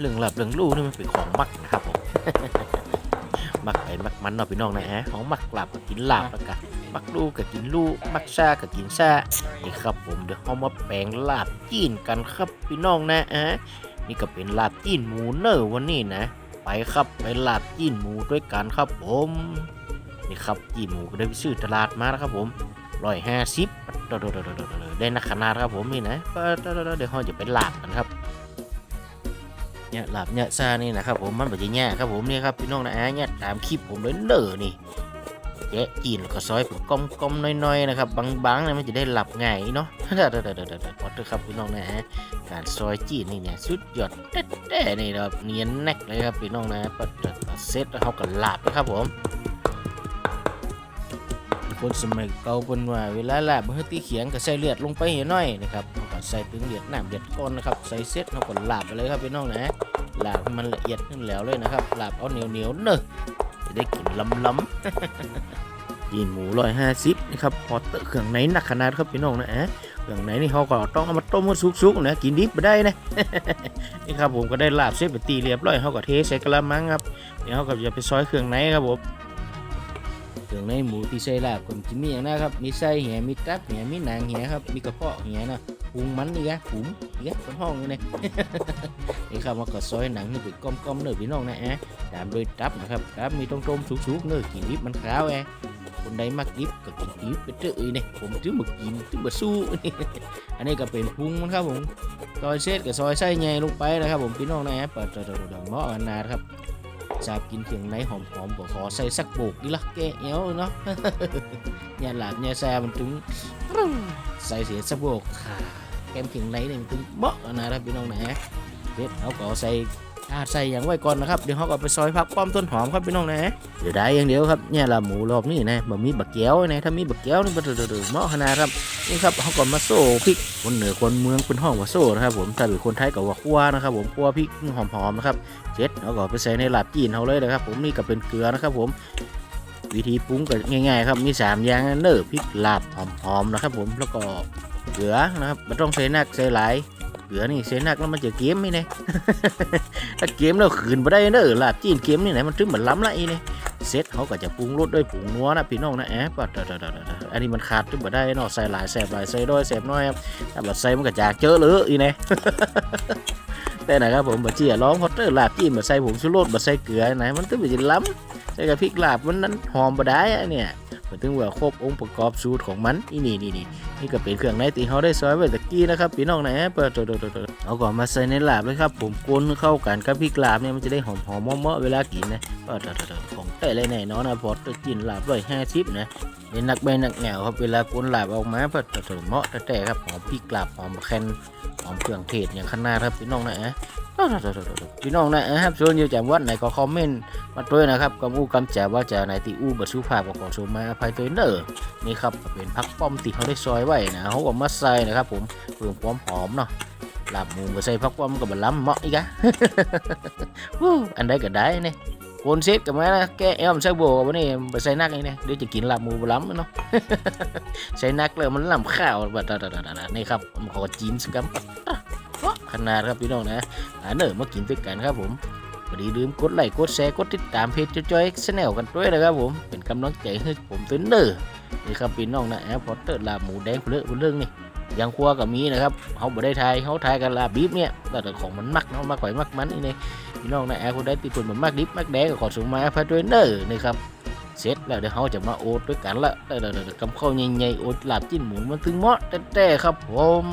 เรื่องหลับเรื่องลู่นี่มันเป็นของมักนะครับผมมักไปมักมันเนาะพี่น้องนะฮะของมักหลับก็กินหลับแล้วกันมักลู่ก็กินลู่มักซาก็กินซานี่ครับผมเดี๋ยวเรามาแปลงลาบจีนกันครับพี่น้องนะฮะนี่ก็เป็นลาบจีนหมูเนอร์วันนี้นะ ไปครับไปลาบจีนหมูด้วยกันครับผมนี่ครับจีนหมูก็ได้ไปซื้อตลาดมานะครับผมร้อยห้าสิบได้นักขนาดครับผมนี่นะเดี๋ยวเราจะไปลาบกันครับ เนี่ยหลับเนี่ยซานี่นะครับผมมันแบบจะแย่ครับผมนี่ครับพี่น้องนะอะเนี่ยตามคลิปผมเลยเด้อนี่แกะจีนแล้วก็ซอยเป็นก้มๆน้อยๆนะครับบางๆเนี่ยมันจะได้หลับง่ายเนาะเด้อเด้อเด้อเด้อเด้อพอเถอะครับพี่น้องนะฮะการซอยจีนนี่เนี่ยสุดยอดแท้ๆนี่นะครับเนียนแนกเลยครับพี่น้องนะปัดปัดเซตแล้วเขาก็หลับนะครับผมคนสมัยเก่าเป็นว่าเวลาหลาบเมื่อตีเขียงก็ใส่เลือดลงไปหนหน่อยนะครับ ใส่ถึงเลือดหน้ำเลือดก้อนนะครับใส่เซ็ตเขาก็ลาบไปเลยครับพี่น้องนะลาบมันละเอียดขึ้นแล้วเลยนะครับลาบเอาเหนียวเหนียวเนอะจะได้กินล้ำล้ำๆยินหมูร้อยห้าสิบนะครับพอเตอะเครื่องในหนักขนาดครับพี่น้องนะฮะเครื่องในนี่เขาก็ต้องเอามาต้มให้สุกๆนะกินดิบไม่ได้นะนี่ครับผมก็ได้ลาบเสร็จไปตีเรียบร้อยเขาก็เทใส่กระมังครับเดี๋ยวเขาก็จะไปซอยเครื่องในครับผมเครื่องในหมูที่ใส่ลาบก็จะมีอย่างนะครับ มีไส้เหี่ยมีตับเหี่ยมีหนังเหี่ยครับ มีกระเพาะเหี่ยนะ ปรุงมันนี่กะปุ๋มนี่กะเป็นห้องนี่นี่ครับมันก็ซอยหนังนี่เป็นก้อมๆเนื้อพี่น้องนะแอะตามด้วยตับนะครับตับมีต้มๆสุกๆเนื้อกินดิบมันขาวแอะคนใดมักดิบก็กินดิบไปเจอเลยเนี่ยผมถือมากินถือมาสู้อันนี้ก็เป็นพุงมันครับผมซอยเส้กับซอยไส้ใหญ่ลงไปนะครับผมพี่น้องนะแอะเปิดๆๆๆเหมาะกันนาครับชอบกินเครื่องในหอมๆก็ขอใส่สักโบกดีละแกเอวเนาะเนี่ยหลาบเนี่ยแซ่มันถึงใส่เสียสักโบกค่ะ แกมเขียงในนี่มันถึงเบาะนะครับพี่น้องนะฮะเด็ดเขาก็ใส่อาใส่อย่างไว้ก่อนนะครับเดี๋ยวเขาก็ไปซอยผักป้อมต้นหอมครับพี่น้องนะเดี๋ยวได้อย่างเดียวครับเนี่ยละหมูรอบนี้นะบะมีบักแก้วนะถ้ามีบักแก้วนี่มันเดือดๆเหมาะขนาดครับนี่ครับเขาก็มาโซ่พริกคนเหนือคนเมืองเป็นห้องว่าโซ่นะครับผมถ้าเป็นคนไทยก็ว่าคั่วนะครับผมคั่วพริกหอมๆนะครับเสร็จเขาก็ไปใส่ในลาบจีนเขาเลยนะครับผมนี่ก็เป็นเกลือนะครับผมวิธีปรุงก็ง่ายๆครับมีสามอย่างนะเนอพริกลาบหอมๆนะครับผมแล้วก็ เกลือนะครับไม่ต้องใส่นักใส่หลายเกลือนี่ใส่นักแล้วมันจะเกมไหมเนี่ยถ้าเกมแล้วขืนไปได้เนอลาบจีนเกมนี่ไหนมันถึงเหมือนล้ำละอีนี่เซตเขาก็จะปรุงรสด้วยผงนัวนะพี่น้องนะแอบอันนี้มันขาดถึงบ่ได้เนาะใส่หลายแสบหลายใส่ด้อยแสบน้อยครับถ้าบัดใส่มันก็จากเจอเลยอีนี่แต่นะครับผมบัดเจียร้องฮอตเตอร์ลาบจีนบัดใส่ผงชูรสบัดใส่เกลือไหนมันถึงจะล้ำใส่กับพริกลาบมันนั้นหอมบดได้อะเนี่ย มันถึงว่าครบองค์ประกอบสูตรของมันนี่นี่นี่นี่นี่ก็เป็นเครื่องในตีเขาได้ซอยไว้ตะกี้นะครับพี่น้องนะเปิดตัวตัวเอาก่อนมาใส่ในลาบเลยครับ ผมกลนเข้ากันกับพริกลาบเนี่ยมันจะได้หอมหอมเมาะเวลากินนะเปิดตัวตัวของแต่ไรแน่นอนนะพอตกินลาบร้อยห้าสิบนะ เป็นนักใบนักแหนวครับเวลากลนหลาบออกมาเปิดตัวๆเหมาะแต่ๆครับหอมพริกลาบหอมแคนหอมเครื่องเทศอย่างขนาดครับพี่น้องนะพี่น้องนะครับส่วนอยู่จากวัดไหนก็คอมเมนต์มาด้วยนะครับกำอู้กำจ่าว่าจะไหนตีอู้บัสุภาพก็ขอชมมาอภัยตัวเนอร์นี่ครับเป็นพักป้อมที่เขาได้ซอยไว้นะเขาก็มาใส่นะครับ ผมเพิ่มความหอมเนาะหลาบมูมาใส่พักป้อมกับบะล้ำเหมาะอีกอะอันใดก็ได้เนี่ย โคนเซตกับมานะแกเอ็มใส่โบวันนี้ไปใส่นักนี่เนี่ยเดี๋ยวจะกินลาบหมูบล้ำเนาะใส่นักเลยมันลำข้าวแบบนี่ครับผมขอจีนสักัมขนาดครับพี่น้องนะอ่าเนอะมากินด้วยกันครับผมอย่าลืมกดไลค์กดแชร์กดติดตามเพจจอยๆชแนลกันด้วยนะครับผมเป็นกำลังใจให้ผมตัวเนอร์นี่ครับพี่น้องนะแอร์พอร์เตอร์ลาบหมูแดงเพลื่อเรื่องนี่ อย่างครัวกับมีนะครับเขาบ่ได้ทายเขาทายกันลาบีบเนี่ยแต่ของมันมักเนาะมากกว่ามักมันนี่นี่พี่น้องนะแอร์คนได้ติดคนมันมากดิบมากแดงก็ขอส่งมาพัดด้วยเนอร์นะครับเสร็จแล้วเดี๋ยวเขาจะมาโอดด้วยกันละเดี๋ยวๆๆกำข้าใหญ่ๆโอดลาบจิ้นหมูมันถึงเหมาะแต่ๆครับผม